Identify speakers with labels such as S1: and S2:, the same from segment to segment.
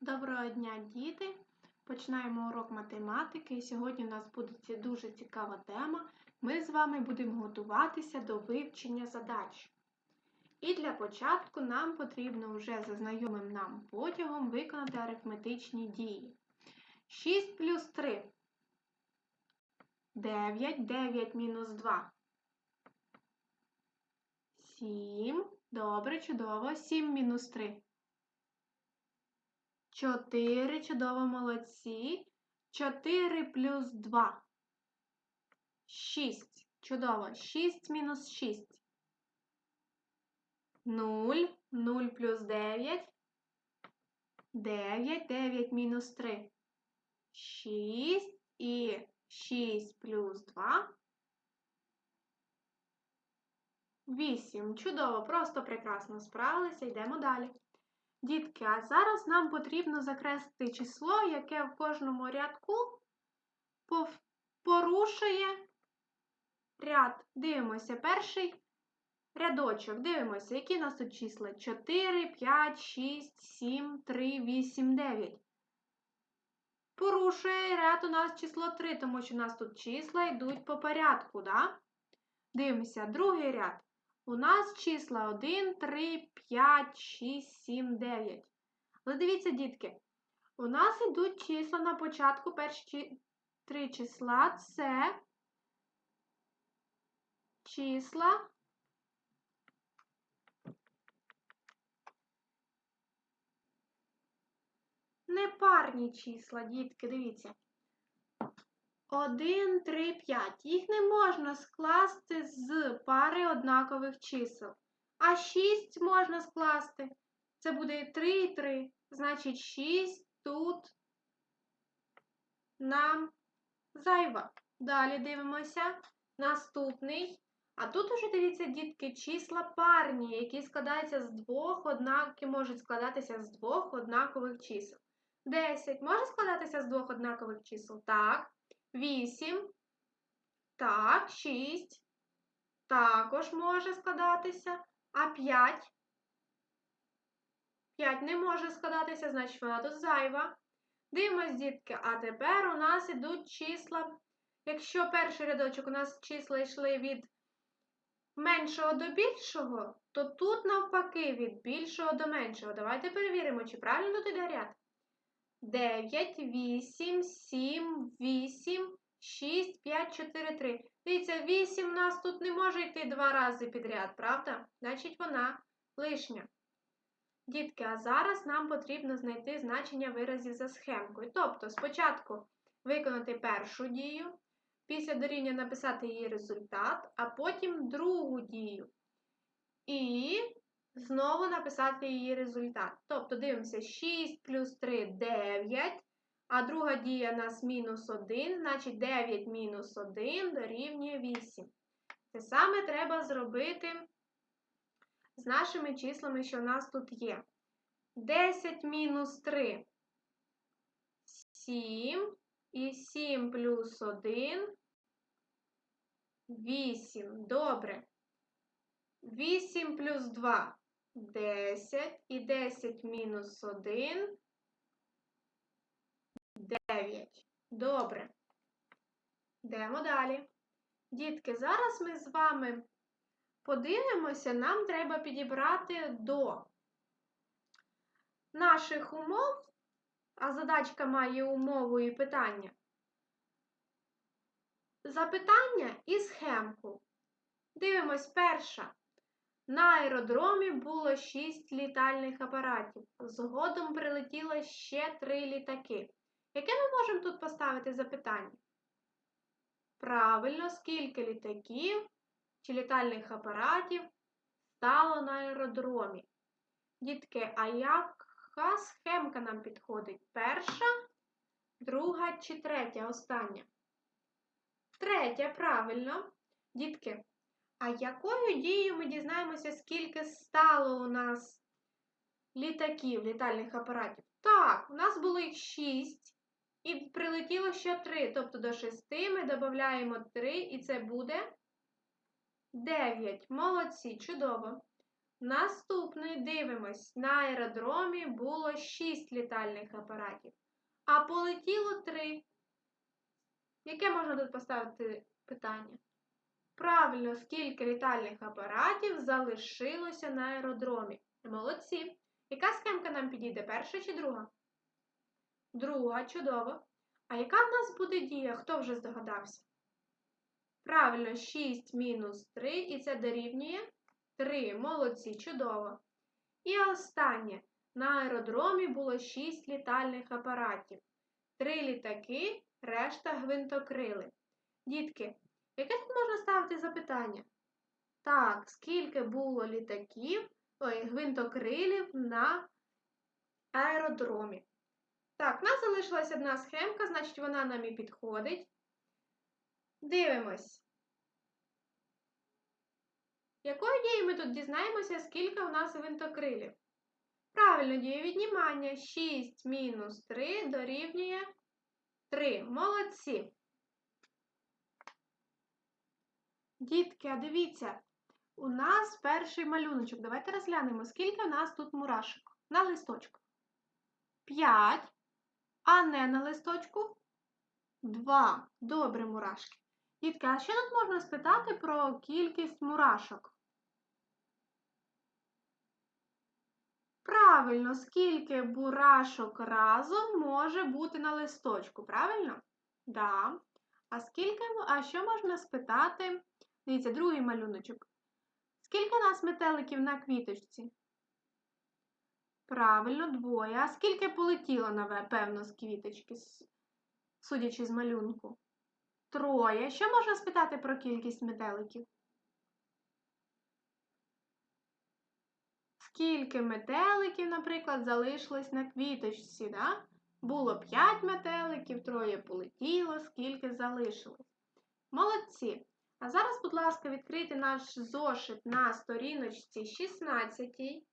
S1: Доброго дня, діти! Починаємо урок математики. І сьогодні у нас буде дуже цікава тема. Ми з вами будемо готуватися до вивчення задач. І для початку нам потрібно вже за знайомим нам потягом виконати арифметичні дії. 6 плюс 3. 9, 9 мінус 2. 7. Добре, чудово. 7 мінус 3. 4, чудово, молодці. 4 плюс 2. 6. Чудово. 6 мінус 6. 0. 0 плюс 9. 9. 9 мінус 3. 6. І 6 плюс 2. 8. Чудово, просто прекрасно справилися. Йдемо далі. Дітки, а зараз нам потрібно закреслити число, яке в кожному рядку порушує ряд. Дивимося, перший рядочок. Дивимося, які у нас тут числа? 4, 5, 6, 7, 3, 8, 9. Порушує ряд у нас число 3, тому що у нас тут числа йдуть по порядку, да? Дивимося, другий ряд. У нас числа 1, 3, 5, 6, 7, 9. Але дивіться, дітки, у нас йдуть числа на початку, перші три числа це числа. Непарні числа, дітки, дивіться. 1, 3, 5. Їх не можна скласти з пари однакових чисел. А 6 можна скласти. Це буде 3 і 3. Значить, 6 тут нам зайва. Далі дивимося. Наступний. А тут уже дивіться, дітки, числа парні, які складаються з двох однакі, можуть складатися з двох однакових чисел. 10 може складатися з двох однакових чисел? Так. 8. Так, 6. Також може складатися. А 5. 5 не може складатися, значить вона тут зайва. Дивимось, дітки. А тепер у нас ідуть числа. Якщо перший рядочок у нас числа йшли від меншого до більшого, то тут навпаки від більшого до меншого. Давайте перевіримо, чи правильно тут іде ряд. 9, 8, 7, 8, 6, 5, 4, 3. Дивіться, 8 у нас тут не може йти два рази підряд, правда? Значить, вона лишня. Дітки, а зараз нам потрібно знайти значення виразів за схемкою. Тобто, спочатку виконати першу дію, після дорівняння написати її результат, а потім другу дію. І знову написати її результат. Тобто дивимося 6 плюс 3 9, а друга дія у нас мінус 1, значить 9 мінус 1 дорівнює 8. Те саме треба зробити з нашими числами, що у нас тут є. 10 мінус 3 7 і 7 плюс 1 8. Добре. 8 плюс 2 10 і 10 мінус 1 9. Добре. Йдемо далі. Дітки, зараз ми з вами подивимося, нам треба підібрати до наших умов, а задачка має умову і питання. Запитання і схемку. Дивимось перша. На аеродромі було 6 літальних апаратів. Згодом прилетіло ще 3 літаки. Яке ми можемо тут поставити запитання? Правильно, скільки літаків чи літальних апаратів стало на аеродромі? Дітки, а яка схемка нам підходить? Перша, друга чи третя, остання? Третя, правильно. Дітки, а якою дією ми дізнаємося, скільки стало у нас літаків, літальних апаратів? Так, у нас було їх 6 і прилетіло ще 3. Тобто до 6 ми додаємо 3 і це буде 9. Молодці, чудово. Наступний дивимось. На аеродромі було 6 літальних апаратів, а полетіло 3. Яке можна тут поставити питання? Правильно, скільки літальних апаратів залишилося на аеродромі? Молодці. Яка схемка нам підійде? Перша чи друга? Друга, чудово. А яка в нас буде дія? Хто вже здогадався? Правильно, 6 мінус 3, і це дорівнює 3. Молодці, чудово. І останнє. На аеродромі було 6 літальних апаратів. Три літаки, решта гвинтокрили. Дітки, яке тут можна ставити запитання? Так, скільки було літаків, ой, гвинтокрилів на аеродромі? Так, в нас залишилась одна схемка, значить вона нам і підходить. Дивимось. Якою дією ми тут дізнаємося, скільки у нас гвинтокрилів? Правильно, діє віднімання. 6 мінус 3 дорівнює 3. Молодці. Дітки, а дивіться, у нас перший малюночок. Давайте розглянемо, скільки у нас тут мурашок на листочку. 5, а не на листочку 2. Добре, мурашки. Дітки, а що тут можна спитати про кількість мурашок? Правильно, скільки бурашок разом може бути на листочку, правильно? Да. А скільки, а що можна спитати? Дивіться, другий малюночок. Скільки у нас метеликів на квіточці? Правильно, двоє. А скільки полетіло, напевно, з квіточки, судячи з малюнку? Троє. Що можна спитати про кількість метеликів? Скільки метеликів, наприклад, залишилось на квіточці, да? Було 5 метеликів, троє полетіло, скільки залишилось. Молодці! А зараз, будь ласка, відкрийте наш зошит на сторіночці 16.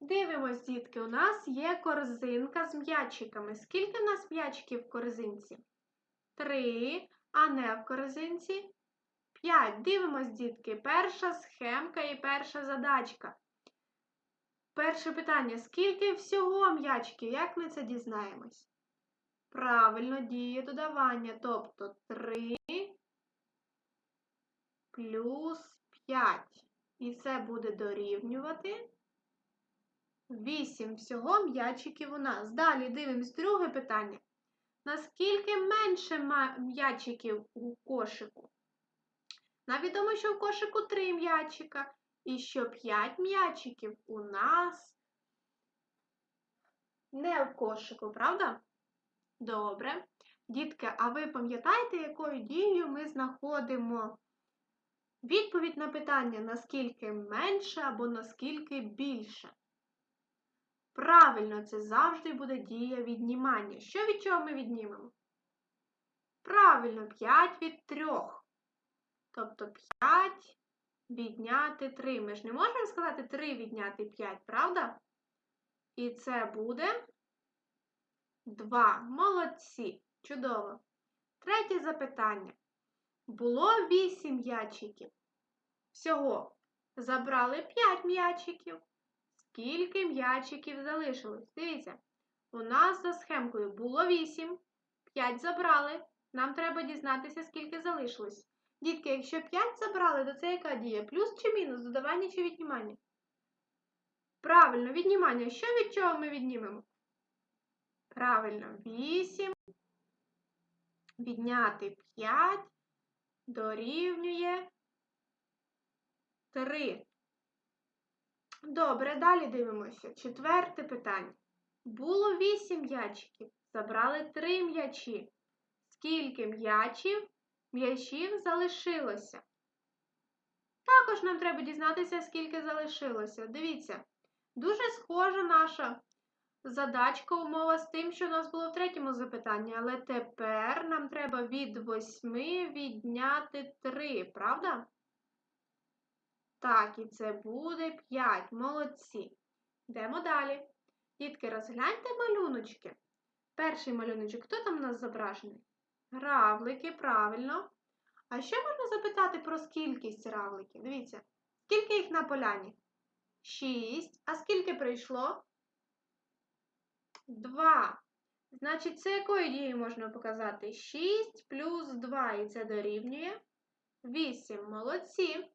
S1: Дивимось, дітки, у нас є корзинка з м'ячиками. Скільки в нас м'ячиків в корзинці? Три, а не в корзинці? П'ять. Дивимось, дітки, перша схемка і перша задачка. Перше питання: скільки всього м'ячиків? Як ми це дізнаємось? Правильно діє додавання, тобто 3 плюс 5. І це буде дорівнювати 8 всього м'ячиків у нас. Далі дивимось друге питання. Наскільки менше м'ячиків у кошику? Нам відомо, що в кошику 3 м'ячика. І що 5 м'ячиків у нас не в кошику, правда? Добре. Дітки, а ви пам'ятаєте, якою дією ми знаходимо відповідь на питання, наскільки менше або наскільки більше? Правильно, це завжди буде дія віднімання. Що від чого ми віднімемо? Правильно, 5 від 3. Тобто 5 відняти 3. Ми ж не можемо сказати 3 відняти 5, правда? І це буде 2. Молодці. Чудово. Третє запитання. Було 8 м'ячиків. Всього забрали 5 м'ячиків. Скільки м'ячиків залишилось? Дивіться, у нас за схемкою було 8, 5 забрали. Нам треба дізнатися, скільки залишилось. Дітки, якщо 5 забрали, то це яка дія? Плюс чи мінус? Додавання чи віднімання? Правильно, віднімання. Що від чого ми віднімемо? Правильно, 8. Відняти 5 дорівнює 3. Добре, далі дивимося. Четверте питання. Було 8 м'ячиків. Забрали 3 м'ячі. Скільки м'ячів м'ячів залишилося? Також нам треба дізнатися, скільки залишилося. Дивіться, дуже схожа наша задачка, умова з тим, що у нас було в третьому запитанні. Але тепер нам треба від 8 відняти 3, правда? Так, і це буде 5. Молодці. Йдемо далі. Дітки, розгляньте малюночки. Перший малюночок, хто там у нас зображений? Равлики, правильно. А що можна запитати про кількість равликів? Дивіться, скільки їх на поляні? Шість. А скільки прийшло? Два. Значить, це якою дією можна показати? 6 плюс 2, і це дорівнює 8. Молодці.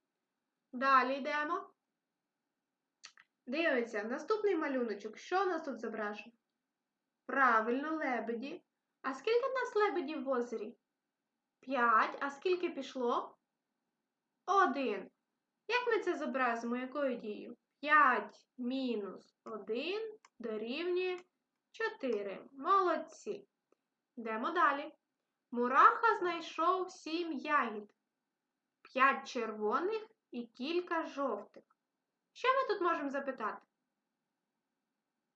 S1: Далі йдемо. Дивіться, наступний малюночок. Що у нас тут зображено? Правильно, лебеді. А скільки в нас лебедів в озері? 5. А скільки пішло? 1. Як ми це зобразимо? Якою дією? 5 мінус 1 дорівнює 4. Молодці. Йдемо далі. Мураха знайшов 7 ягід, 5 червоних і кілька жовтих. Що ми тут можемо запитати?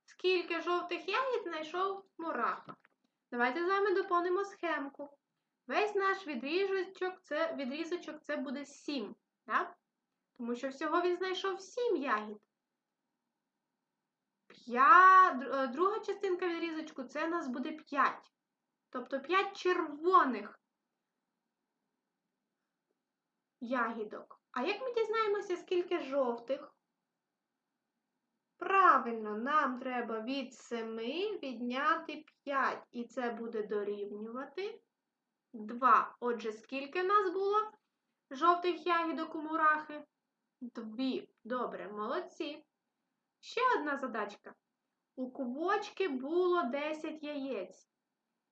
S1: Скільки жовтих ягід знайшов мураха? Давайте з вами доповнимо схемку. Весь наш відрізочок це, відрізочок це буде 7. Так? Тому що всього він знайшов 7 ягід. П'я... е, Друга частинка відрізочку це у нас буде 5. Тобто 5 червоних ягідок. А як ми дізнаємося, скільки жовтих? Правильно, нам треба від 7 відняти 5. І це буде дорівнювати 2. Отже, скільки в нас було жовтих ягідок у мурахи? Дві. Добре, молодці. Ще одна задачка. У кубочки було 10 яєць.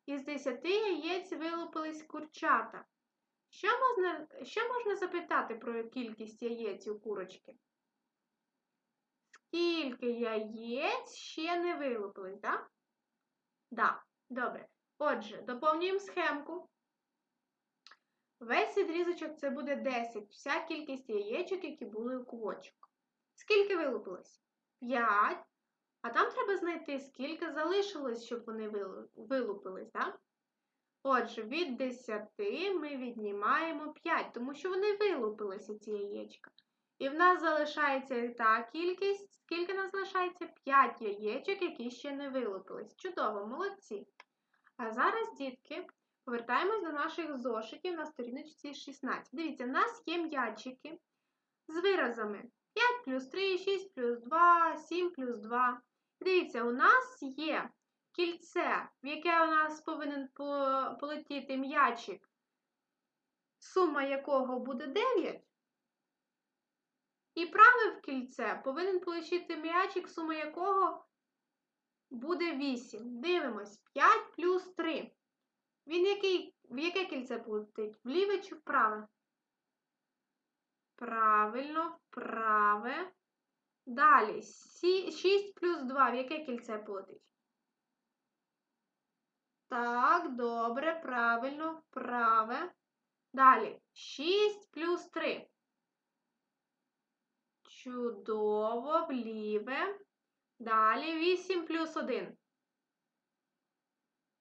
S1: Із 10 яєць вилупились курчата. Що можна, що можна запитати про кількість яєць у курочки? Скільки яєць ще не вилупились, так? Да? Да, добре. Отже, доповнюємо схемку. Весь відрізочок це буде 10. Вся кількість яєчок, які були у кубочок. Скільки вилупилось? 5. А там треба знайти, скільки залишилось, щоб вони вилупились, так? Отже, від 10 ми віднімаємо 5, тому що вони вилупилися, ці яєчка. І в нас залишається та кількість, скільки нас залишається? 5 яєчок, які ще не вилупились. Чудово, молодці. А зараз, дітки, повертаємось до наших зошитів на сторіночці 16. Дивіться, в нас є м'ячики з виразами 5 плюс 3, 6 плюс 2, 7 плюс 2. Дивіться, у нас є кільце, в яке у нас повинен полетіти м'ячик, сума якого буде 9. І праве в кільце повинен полетіти м'ячик, сума якого буде 8. Дивимось, 5 плюс 3. Він який, в яке кільце полетить? В ліве чи вправе? Правильно, вправе. Далі 6 плюс 2. В яке кільце полетить? Так, добре, правильно, вправе. Далі 6 плюс 3. Чудово, вліве. Далі 8 плюс 1.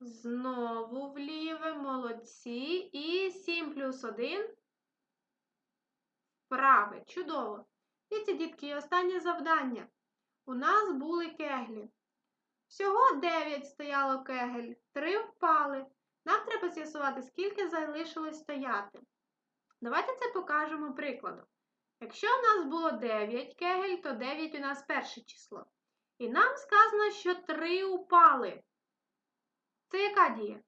S1: Знову вліве, молодці. І 7 плюс 1. Праве. Чудово. Дивіться, дітки, і останнє завдання. У нас були кеглі. Всього 9 стояло кегель, 3 впали. Нам треба з'ясувати, скільки залишилось стояти. Давайте це покажемо прикладом. Якщо у нас було 9 кегель, то 9 у нас перше число. І нам сказано, що 3 упали. Це яка дія?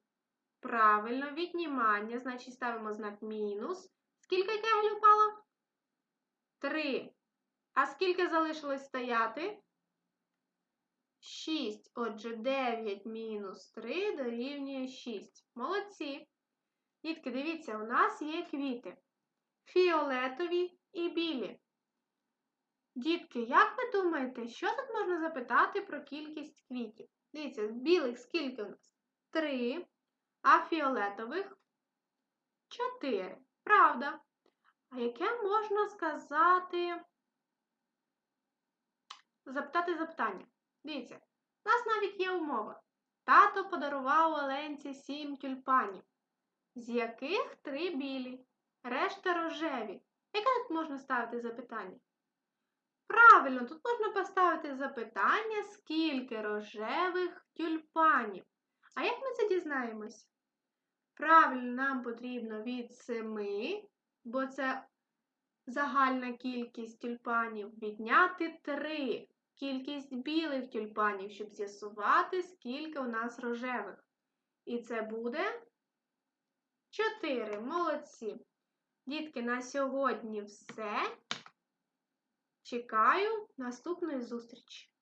S1: Правильно, віднімання, значить ставимо знак мінус. Скільки кегель упало? 3. А скільки залишилось стояти? 6. Отже, 9 мінус 3 дорівнює 6. Молодці. Дітки, дивіться, у нас є квіти. Фіолетові і білі. Дітки, як ви думаєте, що тут можна запитати про кількість квітів? Дивіться, білих скільки у нас? 3, а фіолетових 4. Правда. А яке можна сказати? Запитати запитання. Дивіться, у нас навіть є умова. Тато подарував Оленці сім тюльпанів, з яких три білі, решта рожеві. Яке тут можна ставити запитання? Правильно, тут можна поставити запитання, скільки рожевих тюльпанів. А як ми це дізнаємось? Правильно, нам потрібно від 7, бо це загальна кількість тюльпанів, відняти 3. Кількість білих тюльпанів, щоб з'ясувати, скільки у нас рожевих. І це буде 4. Молодці. Дітки, на сьогодні все. Чекаю наступної зустрічі.